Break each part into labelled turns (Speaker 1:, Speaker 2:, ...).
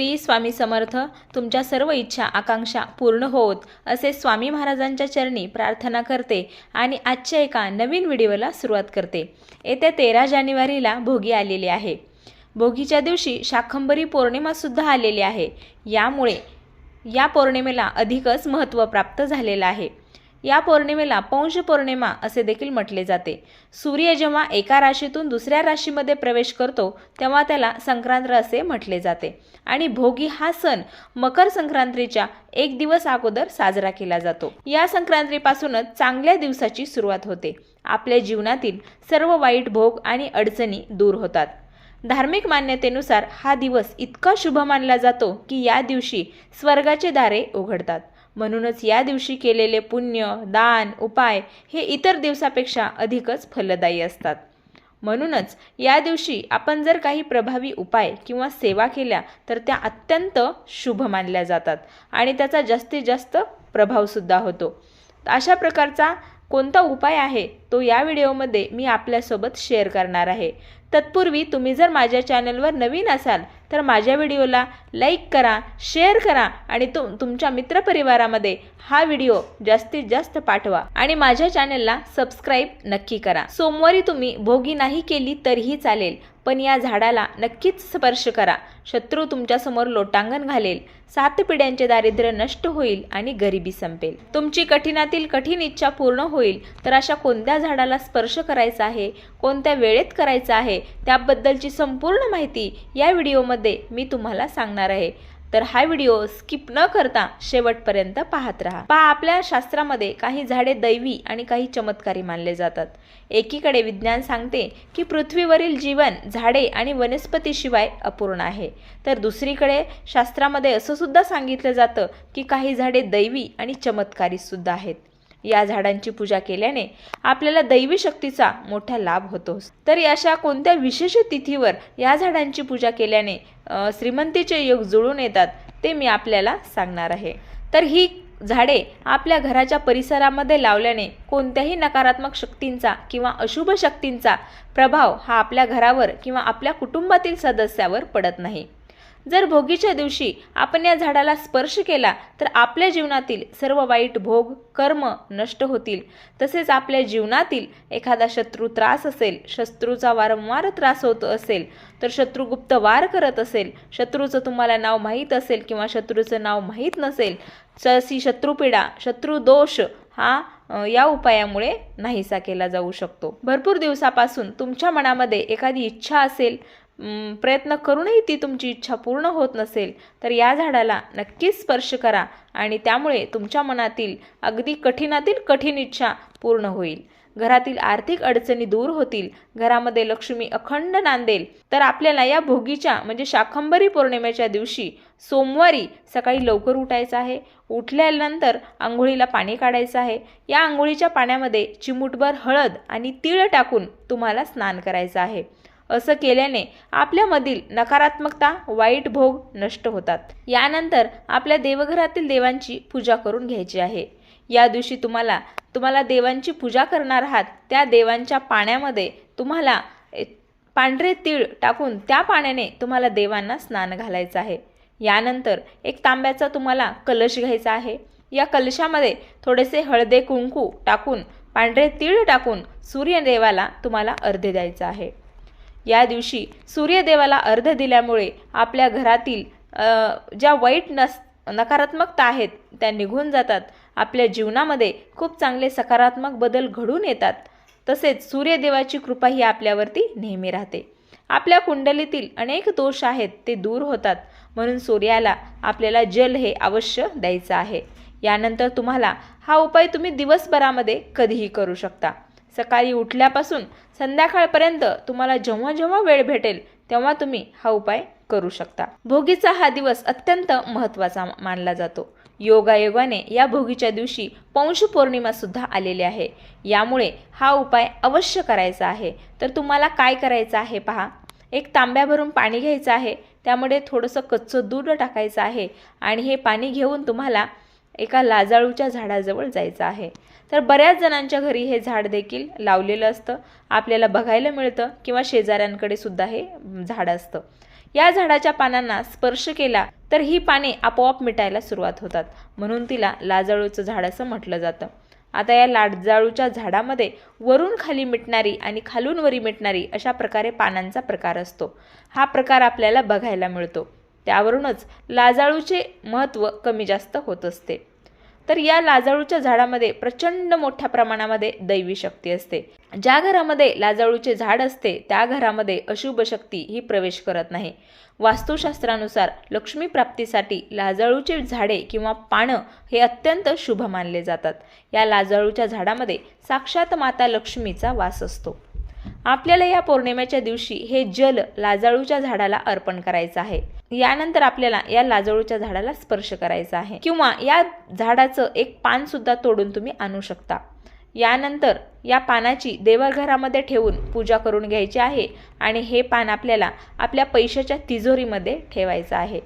Speaker 1: श्री स्वामी समर्थ तुमच्या सर्व इच्छा आकांक्षा पूर्ण होत असे स्वामी महाराजांच्या चरणी प्रार्थना करते आणि आजच्या एका नवीन व्हिडिओला सुरुवात करते. येत्या तेरा जानेवारीला भोगी आलेली आहे. भोगीच्या दिवशी शाकंभरी पौर्णिमासुद्धा आलेली आहे. यामुळे या पौर्णिमेला अधिकच महत्त्व प्राप्त झालेलं आहे. या पौर्णिमेला पौंश पौर्णिमा असे देखील म्हटले जाते. सूर्य जेव्हा एका राशीतून दुसऱ्या राशीमध्ये प्रवेश करतो तेव्हा त्याला संक्रांत असे म्हटले जाते. आणि भोगी हा सण मकर संक्रांतीच्या एक दिवस अगोदर साजरा केला जातो. या संक्रांतीपासूनच चांगल्या दिवसाची सुरुवात होते. आपल्या जीवनातील सर्व वाईट भोग आणि अडचणी दूर होतात. धार्मिक मान्यतेनुसार हा दिवस इतका शुभ मानला जातो की या दिवशी स्वर्गाचे दारे उघडतात. म्हणूनच या दिवशी केलेले पुण्य दान उपाय हे इतर दिवसापेक्षा अधिकच फलदायी असतात. म्हणूनच या दिवशी आपण जर काही प्रभावी उपाय किंवा सेवा केल्या तर त्या अत्यंत शुभ मानल्या जातात आणि त्याचा जास्तीत जास्त प्रभावसुद्धा होतो. अशा प्रकारचा कोणता उपाय आहे तो या व्हिडिओमध्ये मी आपल्यासोबत शेअर करणार आहे. तत्पूर्वी तुम्ही जर माझ्या चॅनलवर नवीन असाल तर माझ्या व्हिडिओला लाईक करा शेअर करा आणि तुम तुमच्या मित्रपरिवारामध्ये हा व्हिडिओ जास्तीत जास्त पाठवा. आणि माझ्या चॅनलला सबस्क्राईब नक्की करा. सोमवारी तुम्ही भोगी नाही केली तरीही चालेल पण या झाडाला नक्कीच स्पर्श करा. शत्रू तुमच्यासमोर लोटांगण घालेल सात पिढ्यांचे दारिद्र्य नष्ट होईल आणि गरिबी संपेल. तुमची कठीणातील कठीण इच्छा पूर्ण होईल तर अशा कोणत्या झाडाला स्पर्श करायचा आहे कोणत्या वेळेत करायचा आहे त्याबद्दलची संपूर्ण माहिती या व्हिडिओमध्ये मी तुम्हाला सांगणार आहे. तर हा व्हिडिओ स्किप न करता शेवटपर्यंत पाहत राहा. पहा आपल्या शास्त्रामध्ये काही झाडे दैवी आणि काही चमत्कारी मानले जातात. एकीकडे विज्ञान सांगते की पृथ्वीवरील जीवन झाडे आणि वनस्पतीशिवाय अपूर्ण आहे. तर दुसरीकडे शास्त्रामध्ये असं सुद्धा सांगितलं जातं की काही झाडे दैवी आणि चमत्कारी सुद्धा आहेत. या झाडांची पूजा केल्याने आपल्याला दैवी शक्तीचा मोठा लाभ होतो. तर अशा कोणत्या विशेष तिथीवर या झाडांची पूजा केल्याने श्रीमंतीचे योग जुळून येतात ते मी आपल्याला सांगणार आहे. तर ही झाडे आपल्या घराच्या परिसरामध्ये लावल्याने कोणत्याही नकारात्मक शक्तींचा किंवा अशुभ शक्तींचा प्रभाव हा आपल्या घरावर किंवा आपल्या कुटुंबातील सदस्यावर पडत नाही. जर भोगीच्या दिवशी आपण या झाडाला स्पर्श केला तर आपल्या जीवनातील सर्व वाईट भोग कर्म नष्ट होतील. तसेच आपल्या जीवनातील एखादा शत्रू त्रास असेल शत्रूचा वारंवार त्रास होत असेल तर शत्रू गुप्त वार करत असेल शत्रूचं तुम्हाला नाव माहीत असेल किंवा शत्रूचं नाव माहीत नसेल तशी शत्रुपीडा शत्रुदोष हा या उपायामुळे नाहीसा केला जाऊ शकतो. भरपूर दिवसापासून तुमच्या मनामध्ये एखादी इच्छा असेल प्रयत्न करूनही ती तुमची इच्छा पूर्ण होत नसेल तर या झाडाला नक्कीच स्पर्श करा आणि त्यामुळे तुमच्या मनातील अगदी कठीणातील कठीण इच्छा पूर्ण होईल. घरातील आर्थिक अडचणी दूर होतील घरामध्ये लक्ष्मी अखंड नांदेल तर आपल्याला या भोगीच्या म्हणजे शाकंभरी पौर्णिमेच्या दिवशी सोमवारी सकाळी लवकर उठायचं आहे. उठल्यानंतर आंघोळीला पाणी काढायचं आहे. या आंघोळीच्या पाण्यामध्ये चिमूटभर हळद आणि तीळ टाकून तुम्हाला स्नान करायचं आहे. असं केल्याने आपल्यामधील नकारात्मकता वाईट भोग नष्ट होतात. यानंतर आपल्या देवघरातील देवांची पूजा करून घ्यायची आहे. या दिवशी तुम्हाला तुम्हाला देवांची पूजा करणार आहात त्या देवांच्या पाण्यामध्ये तुम्हाला पांढरे तीळ टाकून त्या पाण्याने तुम्हाला देवांना स्नान घालायचं आहे. यानंतर एक तांब्याचा तुम्हाला कलश घ्यायचा आहे. या कलशामध्ये थोडेसे हळदे कुंकू टाकून पांढरे तीळ टाकून सूर्यदेवाला तुम्हाला अर्धे द्यायचं आहे. या दिवशी सूर्यदेवाला अर्ध दिल्यामुळे आपल्या घरातील ज्या वाईट नस नकारात्मकता आहेत त्या निघून जातात. आपल्या जीवनामध्ये खूप चांगले सकारात्मक बदल घडून येतात. तसेच सूर्यदेवाची कृपा ही आपल्यावरती नेहमी राहते. आपल्या कुंडलीतील अनेक दोष आहेत ते दूर होतात. म्हणून सूर्याला आपल्याला जल हे अवश्य द्यायचं आहे. यानंतर तुम्हाला हा उपाय तुम्ही दिवसभरामध्ये कधीही करू शकता. सकाळी उठल्यापासून संध्याकाळपर्यंत तुम्हाला जेव्हा जेव्हा वेळ भेटेल तेव्हा तुम्ही हा उपाय करू शकता. भोगीचा हा दिवस अत्यंत महत्त्वाचा मानला जातो. योगायोगाने या भोगीच्या दिवशी पौंश पौर्णिमासुद्धा आलेली आहे. यामुळे हा उपाय अवश्य करायचा आहे. तर तुम्हाला काय करायचं आहे पहा. एक तांब्या भरून पाणी घ्यायचं आहे. त्यामध्ये थोडंसं कच्चं दूध टाकायचं आहे. आणि हे पाणी घेऊन तुम्हाला एका लाजाळूच्या झाडाजवळ जायचं आहे. तर बऱ्याच जणांच्या घरी हे झाड देखील लावलेलं असतं. आपल्याला बघायला मिळतं किंवा शेजाऱ्यांकडे सुद्धा हे झाड असतं. या झाडाच्या पानांना स्पर्श केला तर ही पाने आपोआप मिटायला सुरुवात होतात. म्हणून तिला लाजाळूचं झाड असं म्हटलं जातं. आता या लाजाळूच्या झाडामध्ये वरून खाली मिटणारी आणि खालून वरी मिटणारी अशा प्रकारे पानांचा प्रकार असतो. हा प्रकार आपल्याला बघायला मिळतो. त्यावरूनच लाजाळूचे महत्त्व कमी जास्त होत असते. तर या लाजाळूच्या झाडामध्ये प्रचंड मोठ्या प्रमाणामध्ये दैवी शक्ती असते. ज्या घरामध्ये लाजाळूचे झाड असते त्या घरामध्ये अशुभ शक्ती ही प्रवेश करत नाही. वास्तुशास्त्रानुसार लक्ष्मी प्राप्तीसाठी लाजाळूची झाडे किंवा पानं हे अत्यंत शुभ मानले जातात. या लाजाळूच्या झाडामध्ये साक्षात माता लक्ष्मीचा वास असतो. आपल्याला या पौर्णिमेच्या दिवशी हे जल लाजाळूच्या झाडाला अर्पण करायचं आहे. यानंतर आपल्याला या लाजाळूच्या झाडाला स्पर्श करायचा आहे. किंवा या झाडाचं एक पान सुद्धा तोडून तुम्ही आणू शकता. यानंतर या पानाची देवघरामध्ये ठेवून पूजा करून घ्यायची आहे आणि हे पान आपल्याला आपल्या पैशाच्या तिजोरीमध्ये ठेवायचं आहे.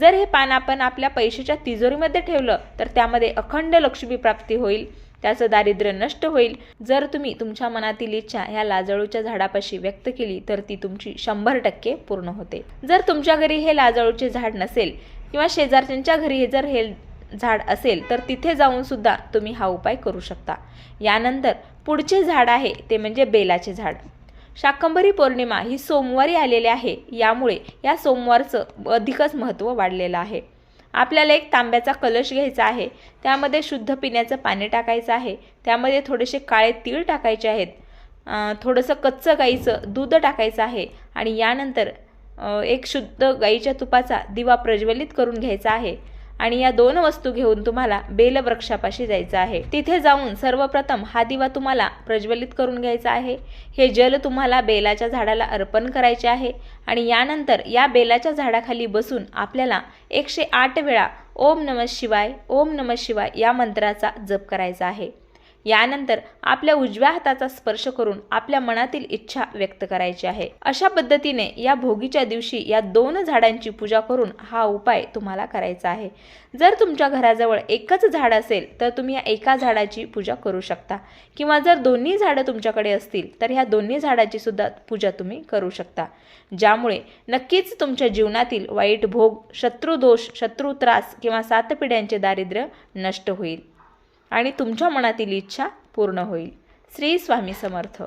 Speaker 1: जर हे पान आपण आपल्या पैशाच्या तिजोरीमध्ये ठेवलं तर त्यामध्ये अखंड लक्ष्मी प्राप्ती होईल. त्याचं दारिद्र्य नष्ट होईल. जर तुम्ही तुमच्या मनातील इच्छा ह्या लाजाळूच्या झाडापाशी व्यक्त केली तर ती तुमची शंभर टक्के पूर्ण होते. जर तुमच्या घरी हे लाजाळूचे झाड नसेल किंवा शेजारच्यांच्या घरी जर हे झाड असेल तर तिथे जाऊन सुद्धा तुम्ही हा उपाय करू शकता. यानंतर पुढचे झाड आहे ते म्हणजे बेलाचे झाड. शाकंभरी पौर्णिमा ही सोमवारी आलेली आहे. यामुळे या सोमवारचं अधिकच महत्त्व वाढलेलं आहे. आपल्याला एक तांब्याचा कलश घ्यायचा आहे. त्यामध्ये शुद्ध पिण्याचं पाणी टाकायचं आहे. त्यामध्ये थोडेसे काळे तीळ टाकायचे आहेत. थोडंसं कच्चं गाईचं दूध टाकायचं आहे आणि यानंतर एक शुद्ध गाईच्या तुपाचा दिवा प्रज्वलित करून घ्यायचा आहे. आणि या दोन वस्तू घेऊन तुम्हाला बेलवृक्षापाशी जायचं आहे. तिथे जाऊन सर्वप्रथम हा दिवा तुम्हाला प्रज्वलित करून घ्यायचा आहे. हे जल तुम्हाला बेलाच्या झाडाला अर्पण करायचे आहे आणि यानंतर या बेलाच्या झाडाखाली बसून आपल्याला एकशे आठ वेळा ओम नम शिवाय ओम नम शिवाय या मंत्राचा जप करायचा आहे. यानंतर आपल्या उजव्या हाताचा स्पर्श करून आपल्या मनातील इच्छा व्यक्त करायची आहे. अशा पद्धतीने या भोगीच्या दिवशी या दोन झाडांची पूजा करून हा उपाय तुम्हाला करायचा आहे. जर तुमच्या घराजवळ एकच झाड असेल तर तुम्ही या एका झाडाची पूजा करू शकता. किंवा जर दोन्ही झाडं तुमच्याकडे असतील तर ह्या दोन्ही झाडाची सुद्धा पूजा तुम्ही करू शकता. ज्यामुळे नक्कीच तुमच्या जीवनातील वाईट भोग शत्रुदोष शत्रू त्रास किंवा सात पिढ्यांचे दारिद्र्य नष्ट होईल. आणि तुमच्या मनातील इच्छा पूर्ण होईल श्री स्वामी समर्थ